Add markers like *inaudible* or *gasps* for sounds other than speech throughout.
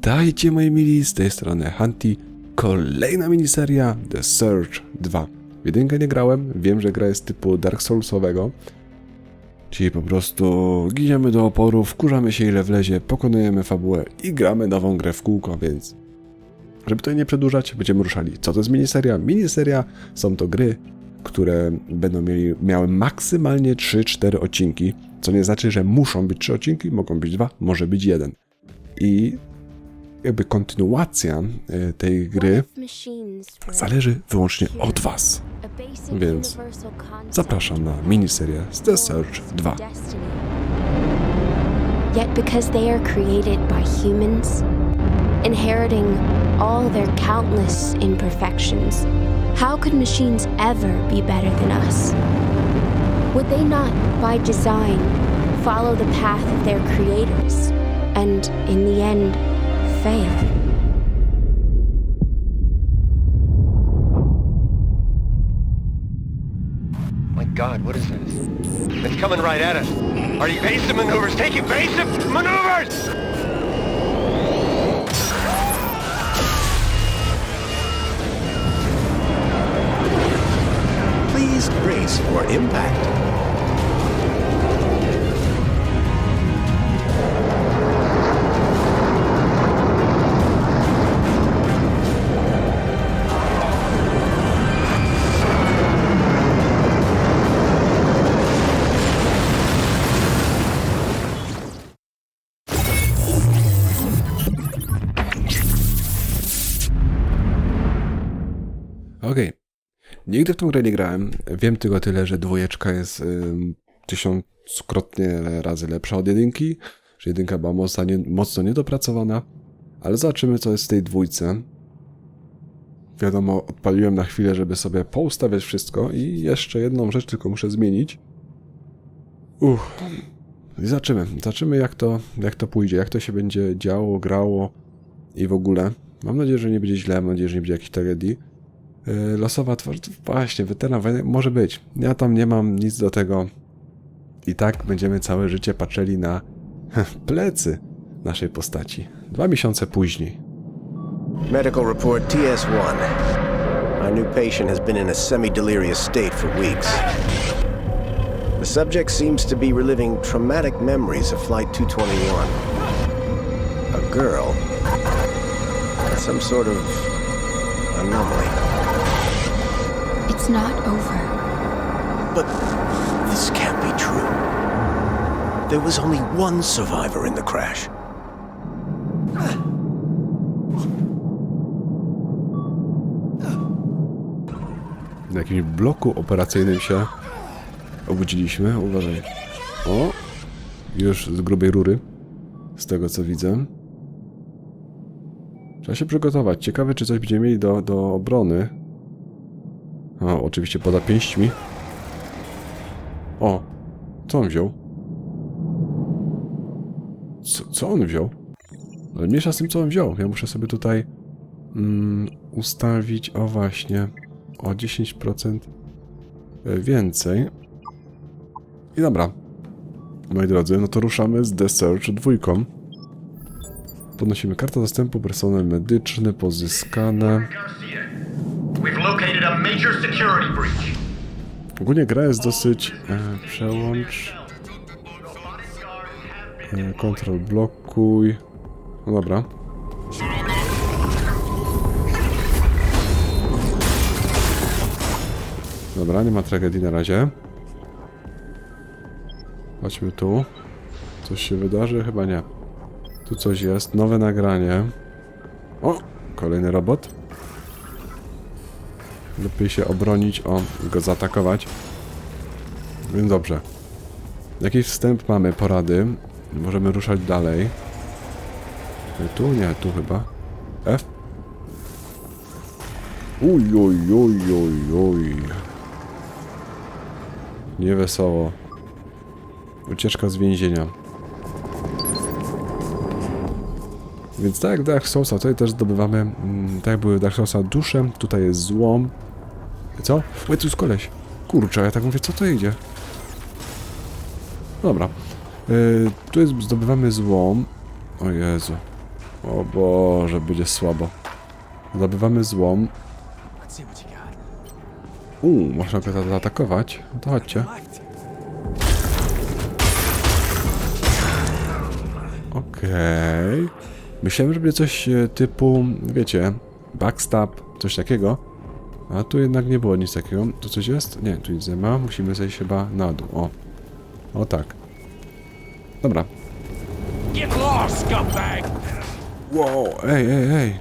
Witajcie moi mili, z tej strony Hunty. Kolejna miniseria The Search 2. W jedynkę nie grałem, wiem, że gra jest typu Dark Soulsowego. Czyli po prostu giniemy do oporu, wkurzamy się ile wlezie, pokonujemy fabułę i gramy nową grę w kółko, więc... Żeby to nie przedłużać, będziemy ruszali. Co to jest miniseria? Miniseria są to gry, które będą mieli, miały maksymalnie 3-4 odcinki, co nie znaczy, że muszą być 3 odcinki, mogą być 2, może być jeden. I jakby kontynuacja e, tej gry zależy wyłącznie od Was. Więc zapraszam na miniserię The Search 2. Yet, because they are created by humans, inheriting all their countless imperfections, how could machines ever be better than us? Would they not, by design, follow the path of their creators and, in the end, fail? My God, what is this? It's coming right at us. Are you evasive maneuvers? Take evasive maneuvers! Please brace for impact. Nigdy w tą grę nie grałem. Wiem tylko tyle, że dwójeczka jest ym, tysiąckrotnie razy lepsza od jedynki, że jedynka była mocno, nie, mocno niedopracowana, ale zobaczymy, co jest w tej dwójce. Wiadomo, odpaliłem na chwilę, żeby sobie poustawiać wszystko i jeszcze jedną rzecz tylko muszę zmienić. Uff. I zobaczymy. Zobaczymy, jak to, jak to pójdzie, jak to się będzie działo, grało i w ogóle. Mam nadzieję, że nie będzie źle, mam nadzieję, że nie będzie jakiejś tragedii. Yy, Losowa twarz, właśnie, weteran wojny, może być. Ja tam nie mam nic do tego. I tak będziemy całe życie patrzyli na *laughs* plecy naszej postaci. Dwa miesiące później. Medical report TS1. Our new patient has been in a semi delirious state for weeks. The subject seems to be reliving traumatic memories of Flight 221. A girl. Some sort of anomaly. It's not over. But this can't be true. There was only one survivor in the crash. Na jakimś bloku operacyjnym się obudziliśmy. Uważaj. O! Już z grubej rury. Z tego co widzę. Trzeba się przygotować. Ciekawe, czy coś będziemy mieli do, do obrony. O, oczywiście poda pięśćmi. O! Co on wziął? Co, co on wziął? Ale mniejsza z tym, co on wziął. Ja muszę sobie tutaj mm, ustawić, o właśnie, o 10% więcej. I dobra. Moi drodzy, no to ruszamy z The Search dwójką. Podnosimy kartę dostępu, personel medyczny, pozyskane. Ogólnie gra jest dosyć... E, przełącz... E, kontrol blokuj... No dobra. Dobra, nie ma tragedii na razie. Chodźmy tu. Coś się wydarzy? Chyba nie. Tu coś jest. Nowe nagranie. O! Kolejny robot. Lepiej się obronić, o, go zaatakować. Więc dobrze. Jakiś wstęp mamy, porady. Możemy ruszać dalej. Tu? Nie, tu chyba. F? Uj, uj, uj, uj, uj. Niewesoło. Ucieczka z więzienia. Więc tak jak Dark Soulsa, tutaj też zdobywamy, mm, tak jak były Dark Soulsa, duszę, tutaj jest złom. Co? Oj, tu jest koleś. Kurczę, ja tak mówię, co to idzie? Dobra. Yy, tu jest, zdobywamy złom. O Jezu. O Boże, będzie słabo. Zdobywamy złom. Uuu, można go zaatakować. No to chodźcie. Okej. Myślałem, że będzie coś e, typu, wiecie, backstab, coś takiego. A tu jednak nie było nic takiego. Tu coś jest? Nie, tu nic nie ma. Musimy zejść chyba na dół. O. O tak. Dobra. Wow, ej, ej, ej.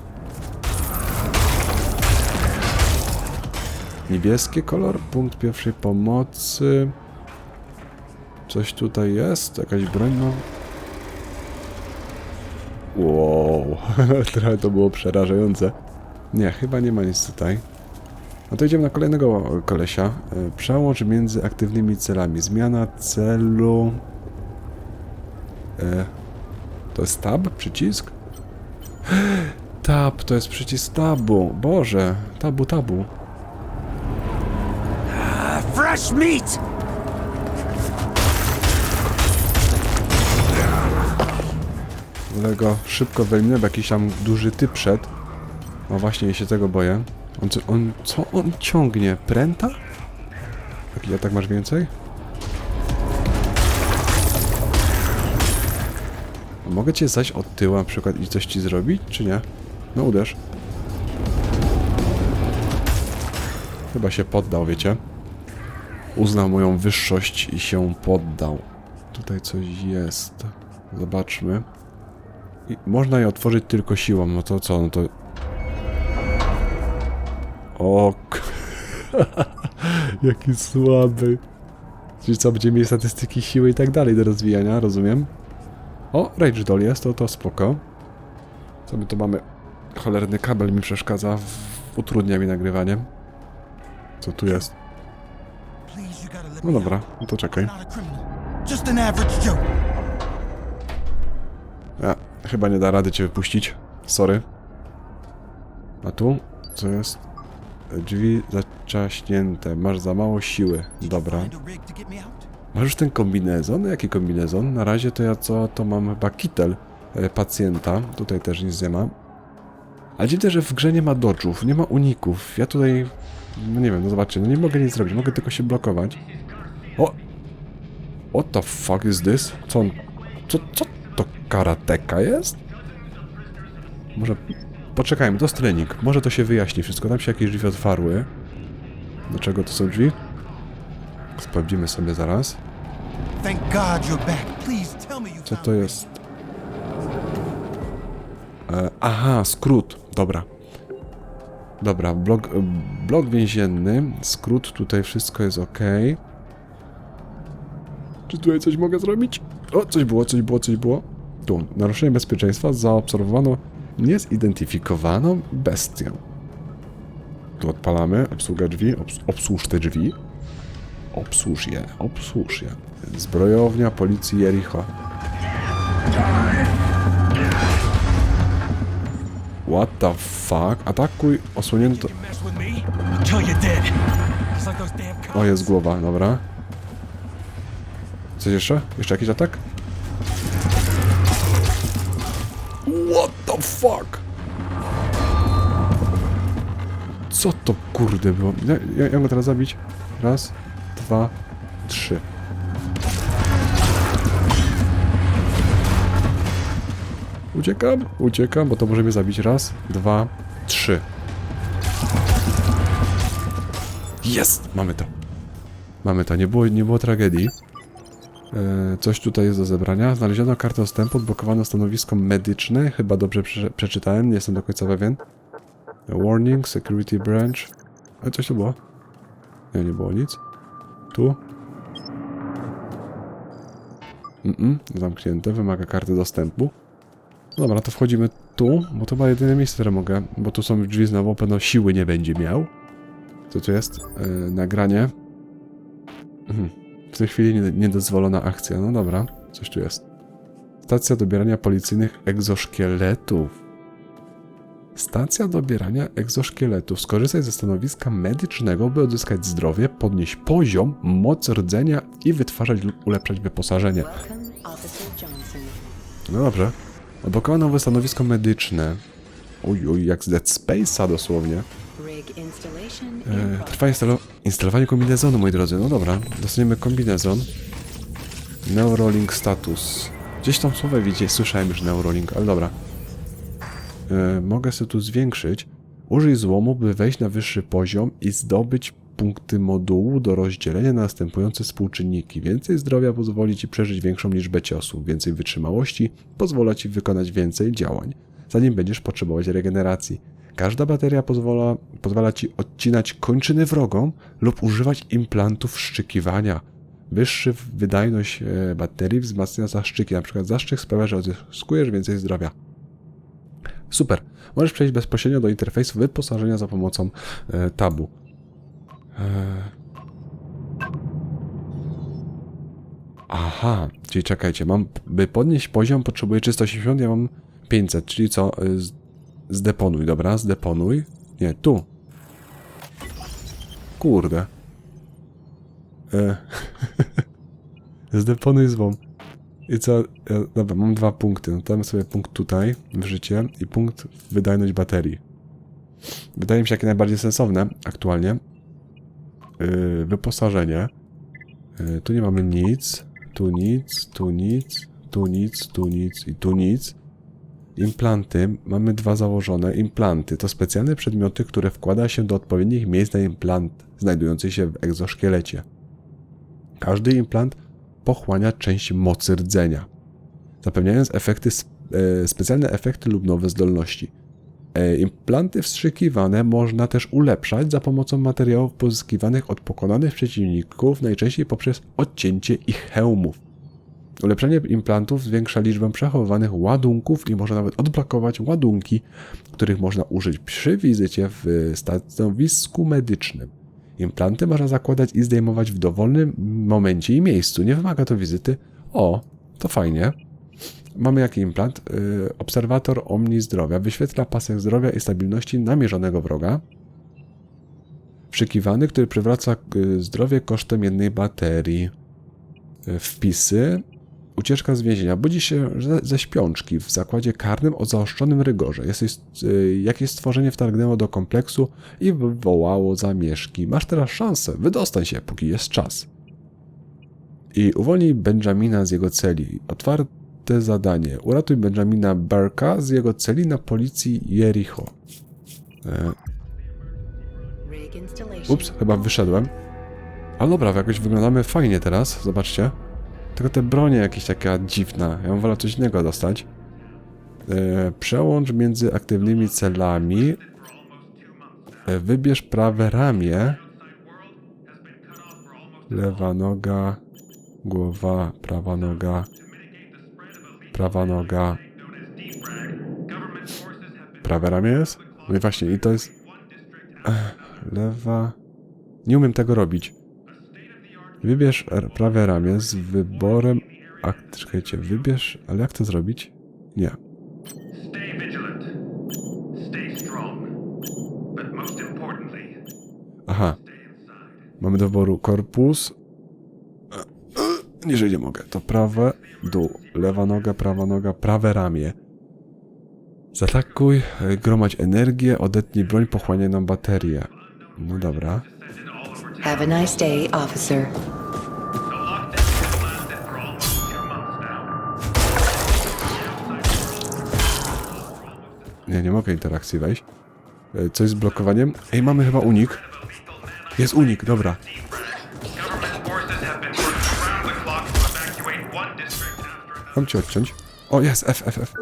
Niebieski kolor, punkt pierwszej pomocy. Coś tutaj jest? Jakaś broń? No. Wow, *laughs* trochę to było przerażające. Nie, chyba nie ma nic tutaj. No to idziemy na kolejnego kolesia. E, Przełącz między aktywnymi celami. Zmiana celu... E, to jest tab? Przycisk? *gasps* Tab, to jest przycisk tabu. Boże, tabu, tabu. Fresh meat! Ale go szybko wyeliminę, bo jakiś tam duży typ szedł. No właśnie, ja się tego boję. On, co- on, co on ciągnie? Pręta? Jaki atak masz więcej? A Mogę cię zaś od tyłu na przykład i coś ci zrobić, czy nie? No uderz. Chyba się poddał, wiecie? Uznał moją wyższość i się poddał. Tutaj coś jest. Zobaczmy. I można je otworzyć tylko siłą, no to co, no to... O, k- *laughs* jaki słaby. Czyli co, będziemy mieli statystyki siły i tak dalej do rozwijania, rozumiem? O, Rage Doll jest, to to spoko. Co my tu mamy? Cholerny kabel mi przeszkadza, utrudnia mi nagrywanie. Co tu jest? No dobra, no to czekaj. A, chyba nie da rady cię wypuścić. Sorry. A tu? Co jest? Drzwi zaczaśnięte. Masz za mało siły. Dobra. A. Masz już ten kombinezon? Jaki kombinezon? Na razie to ja co? To mam chyba kitel e, pacjenta. Tutaj też nic nie ma. Ale dziwne, że w grze nie ma dodżów, nie ma uników. Ja tutaj... No nie wiem, no zobaczcie, no nie mogę nic zrobić. Mogę tylko się blokować. O! What the fuck is this? Co on... Co, co to karateka jest? Może... Poczekajmy, to jest trening. Może to się wyjaśni wszystko. Tam się jakieś drzwi otwarły. Dlaczego to są drzwi? Sprawdzimy sobie zaraz. Co to jest? E, aha, skrót. Dobra. Dobra, blok, e, blok więzienny. Skrót, tutaj wszystko jest ok. Czy tutaj coś mogę zrobić? O, coś było, coś było, coś było. Tu, naruszenie bezpieczeństwa. Zaobserwowano niezidentyfikowaną bestię. Tu odpalamy. Obsługa drzwi. Obs obsłuż te drzwi. Obsłuż je, obsłuż je. Zbrojownia policji Jericho. What the fuck? Atakuj osłonięto... O, jest głowa, dobra. Coś jeszcze? Jeszcze jakiś atak? Fuck? Co to kurde było? Ja, ja, go teraz zabić. Raz, dwa, trzy. Uciekam, uciekam, bo to może mnie zabić. Raz, dwa, trzy. Jest! Mamy to. Mamy to. Nie było, nie było tragedii. E, coś tutaj jest do zebrania. Znaleziono kartę dostępu, odblokowano stanowisko medyczne. Chyba dobrze prze, przeczytałem, nie jestem do końca pewien. Warning, security branch. E, coś tu było? Nie, nie było nic. Tu? Mm-mm, zamknięte, wymaga karty dostępu. Dobra, to wchodzimy tu, bo to chyba jedyne miejsce, które mogę, bo tu są drzwi znowu, pewno siły nie będzie miał. Co tu jest? Yy, nagranie. Mhm. W tej chwili nie- niedozwolona akcja. No dobra, coś tu jest. Stacja dobierania policyjnych egzoszkieletów. Stacja dobierania egzoszkieletów. Skorzystaj ze stanowiska medycznego, by odzyskać zdrowie, podnieść poziom, moc rdzenia i wytwarzać lub ulepszać wyposażenie. No dobrze. Odblokowano nowe stanowisko medyczne. Uj, uj, jak z Dead Space'a dosłownie. E, trwa instalo- instalowanie kombinezonu, moi drodzy. No dobra, dostaniemy kombinezon. Neurolink status. Gdzieś tam słowo widzicie, słyszałem już Neurolink, ale dobra. E, mogę sobie tu zwiększyć. Użyj złomu, by wejść na wyższy poziom i zdobyć punkty modułu do rozdzielenia na następujące współczynniki. Więcej zdrowia pozwoli Ci przeżyć większą liczbę ciosów, więcej wytrzymałości pozwala Ci wykonać więcej działań, zanim będziesz potrzebować regeneracji. Każda bateria pozwala, pozwala Ci odcinać kończyny wrogom lub używać implantów wszczykiwania. Wyższy wydajność e, baterii wzmacnia zaszczyki. Na przykład zaszczyk sprawia, że odzyskujesz więcej zdrowia. Super. Możesz przejść bezpośrednio do interfejsu wyposażenia za pomocą e, tabu. E... Aha, czyli czekajcie, mam, by podnieść poziom potrzebuję 380, ja mam 500, czyli co? E, zdeponuj, dobra, zdeponuj. Nie, tu. Kurde. E... *laughs* zdeponuj złom. I co? Ja, dobra, mam dwa punkty. No to damy sobie punkt tutaj w życie i punkt wydajność baterii. Wydaje mi się jakie najbardziej sensowne aktualnie. Yy, wyposażenie. Yy, tu nie mamy nic. Tu nic, tu nic, tu nic, tu nic i tu nic. Implanty. Mamy dwa założone. Implanty to specjalne przedmioty, które wkłada się do odpowiednich miejsc na implant znajdujący się w egzoszkielecie. Każdy implant pochłania część mocy rdzenia, zapewniając efekty, e, specjalne efekty lub nowe zdolności. E, Implanty wstrzykiwane można też ulepszać za pomocą materiałów pozyskiwanych od pokonanych przeciwników, najczęściej poprzez odcięcie ich hełmów. Ulepszenie implantów zwiększa liczbę przechowywanych ładunków i może nawet odblokować ładunki, których można użyć przy wizycie w stanowisku medycznym. Implanty można zakładać i zdejmować w dowolnym momencie i miejscu. Nie wymaga to wizyty. O, to fajnie. Mamy jaki implant? Yy, obserwator Omni Zdrowia wyświetla pasek zdrowia i stabilności namierzonego wroga. Wszykiwany, który przywraca yy, zdrowie kosztem jednej baterii. Yy, wpisy. Ucieczka z więzienia. Budzi się ze, ze śpiączki w zakładzie karnym o zaostrzonym rygorze. Jesteś, yy, jakieś stworzenie wtargnęło do kompleksu i wywołało zamieszki. Masz teraz szansę. Wydostań się, póki jest czas. I uwolnij Benjamina z jego celi. Otwarte zadanie. Uratuj Benjamina Burka z jego celi na policji Jericho. E, ups, chyba wyszedłem. Ale dobra, jakoś wyglądamy fajnie teraz. Zobaczcie. Tylko te bronie jakieś taka dziwna. Ja bym wolał coś innego dostać. E, przełącz między aktywnymi celami. E, wybierz prawe ramię. Lewa noga. Głowa, prawa noga. Prawa noga. Prawe ramię jest? No i właśnie, i to jest... Lewa... Nie umiem tego robić. Wybierz prawe ramię z wyborem... A, czekajcie, wybierz... Ale jak to zrobić? Nie. Aha. Mamy do wyboru korpus. Niżej nie mogę. To prawe, dół. Lewa noga, prawa noga, prawe ramię. Zaatakuj, e, gromadź energię, odetnij broń, pochłania nam baterię. No dobra. Have a nice day, officer. Nie, nie mogę interakcji wejść. E, Coś z blokowaniem? Ej, mamy chyba unik. Jest unik, dobra. Mam cię odciąć. O, jest, F, F, F.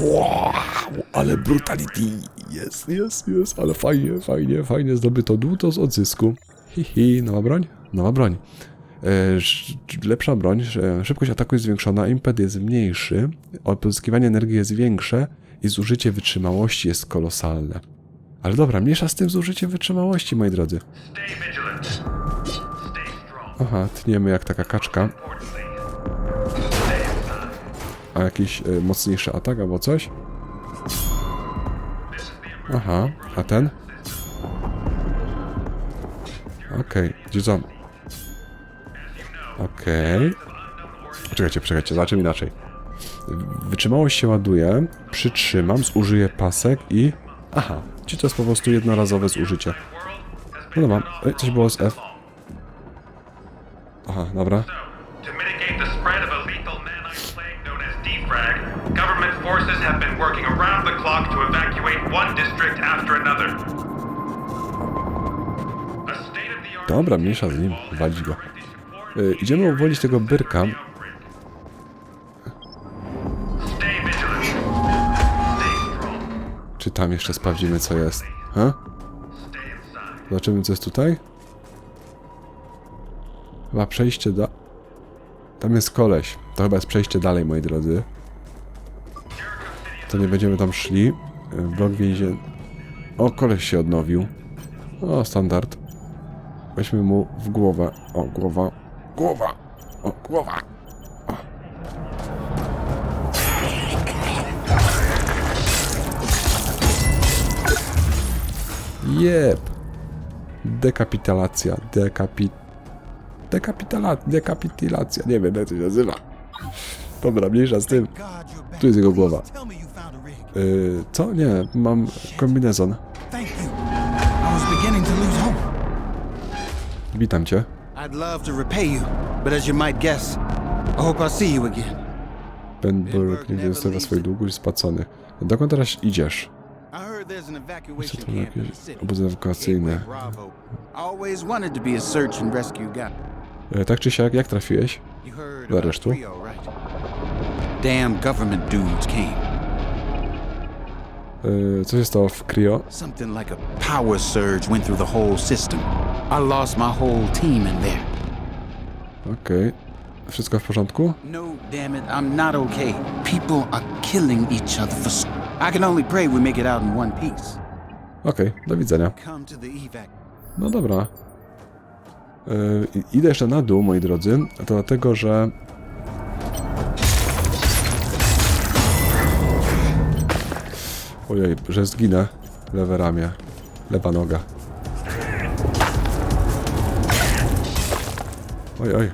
Wow, ale brutality. Jest, jest, jest, ale fajnie, fajnie, fajnie zdobyto dłuto z odzysku. Hihi, nowa broń? Nowa broń. E, sz- lepsza broń, szybkość ataku jest zwiększona, impet jest mniejszy, pozyskiwanie energii jest większe i zużycie wytrzymałości jest kolosalne. Ale dobra, mniejsza z tym zużycie wytrzymałości, moi drodzy. Aha, tniemy jak taka kaczka. A jakiś e, mocniejszy atak albo coś? Aha, a ten? Okej, gdzie on? Okej. Poczekajcie, poczekajcie, zobaczymy inaczej. Wytrzymałość się ładuje, przytrzymam, zużyję pasek i... Aha, czy to jest po prostu jednorazowe zużycie. No dobra, Ej, coś było z F. Aha, dobra. Clock to evacuate one district after another. Dobra, mniejsza z nim, walić go. Y, idziemy uwolnić tego byrka. Czy tam jeszcze sprawdzimy co jest? Ha? Zobaczymy co jest tutaj. Chyba przejście da... Tam jest koleś. To chyba jest przejście dalej, moi drodzy. To nie będziemy tam szli. Blok więzień... O, koleś się odnowił. O, standard. Weźmy mu w głowę. O, głowa. Głowa! O, głowa! O. Jep! Dekapitalacja. Dekapit... Dekapitala... Dekapitulacja. Nie wiem, jak to się nazywa. Dobra, mniejsza z tym. Tu jest jego głowa. Yy, co? Nie, mam kombinezon. Witam cię. I'd love to repay you, but as you might guess, I hope I'll see you again. Ben Burke nigdy nie zostawia swoich długów i spłacony. Dokąd teraz idziesz? Camp in jakieś obozy ewakuacyjne? E, tak czy siak, jak trafiłeś? Do aresztu? Damn government dudes came. E, co się stało w Cryo? Something like a power surge went through the whole system. I lost my whole team in there. Okej. Wszystko w porządku? No, damn it, I'm not okay. People are killing each other for. I can only pray we make it out in one piece. Okej, do widzenia. No dobra. I- idę jeszcze na dół, moi drodzy. A to dlatego, że... Ojej, że zginę. Lewe ramię. Lewa noga. Oj, oj.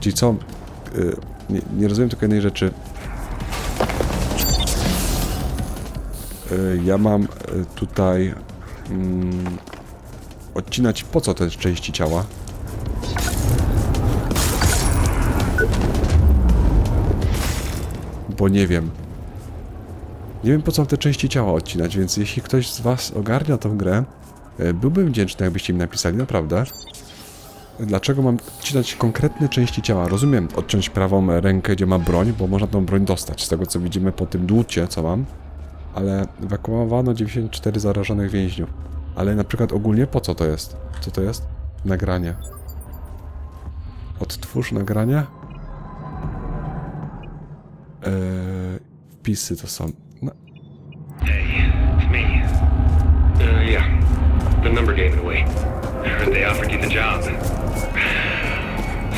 Ci co? Y, nie, nie rozumiem tylko jednej rzeczy. Y, Ja mam y, tutaj mm, odcinać po co te części ciała? Bo nie wiem. Nie wiem po co te części ciała odcinać, więc jeśli ktoś z Was ogarnia tą grę, y, byłbym wdzięczny, jakbyście mi napisali, naprawdę. Dlaczego mam odcinać konkretne części ciała? Rozumiem odciąć prawą rękę, gdzie ma broń, bo można tą broń dostać, z tego co widzimy po tym dłucie, co mam ale ewakuowano 94 zarażonych więźniów. Ale na przykład ogólnie po co to jest? Co to jest? Nagranie. Odtwórz nagranie? Eee, wpisy to są. No, Hey, it's me. Uh, yeah. The number gave it away. Heard they offered you the job.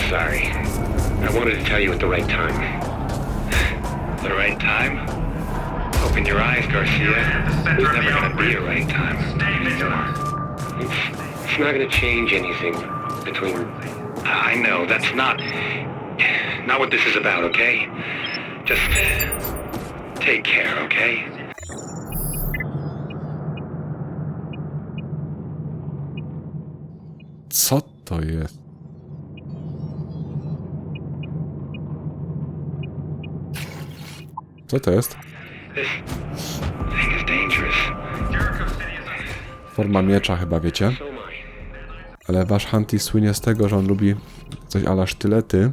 Sorry. I wanted to tell you at the right time. The right time? Open your eyes, Garcia. There's never gonna be a right time. It's, it's not gonna change anything between... I know, that's not... Not what this is about, okay? Just... Take care, okay? co to jest? Co to jest? Forma miecza chyba, wiecie? Ale wasz Hunty słynie z tego, że on lubi coś ala sztylety.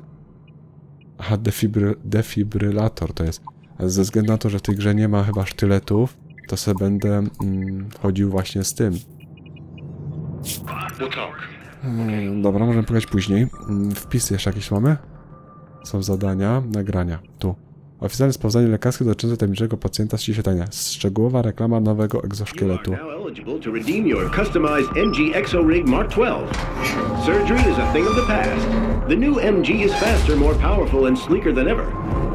Aha, defibry, defibrylator to jest. Ze względu na to, że w tej grze nie ma chyba sztyletów, to sobie będę mm, chodził właśnie z tym. Mm, Dobra, możemy pograć później. Mm, Wpisy jeszcze jakieś mamy? Są zadania, nagrania. Tu. Oficjalne sprawozdanie lekarskie dotyczące tajemniczego pacjenta z ciśnienia. Szczegółowa reklama nowego egzoszkieletu. MG Mark 12. Surgery MG ever.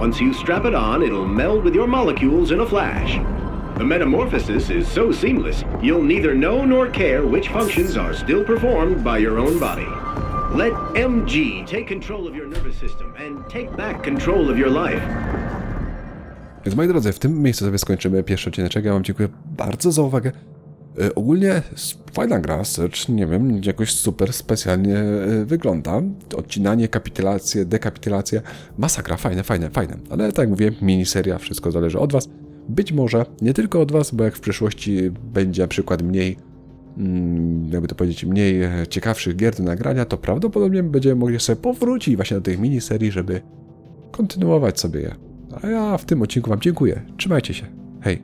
Once you strap it on, it'll meld with your molecules in a flash. The metamorphosis is so seamless, you'll neither know nor care which functions are still performed by your own body. Let MG take control of your nervous system and take back control of your life. Więc moi drodzy, w tym miejscu sobie skończymy pierwszy odcineczek. Ja wam dziękuję bardzo za uwagę. E, Ogólnie fajna gra, Search, nie wiem, jakoś super specjalnie e, wygląda. Odcinanie, kapitulacje, dekapitulacje, masakra, fajne, fajne, fajne. Ale tak jak mówię, miniseria, wszystko zależy od was. Być może nie tylko od was, bo jak w przyszłości będzie na przykład mniej, jakby to powiedzieć, mniej e, ciekawszych gier do nagrania, to prawdopodobnie będziemy mogli sobie powrócić właśnie do tych miniserii, żeby kontynuować sobie je. A ja w tym odcinku wam dziękuję. Trzymajcie się. Hej.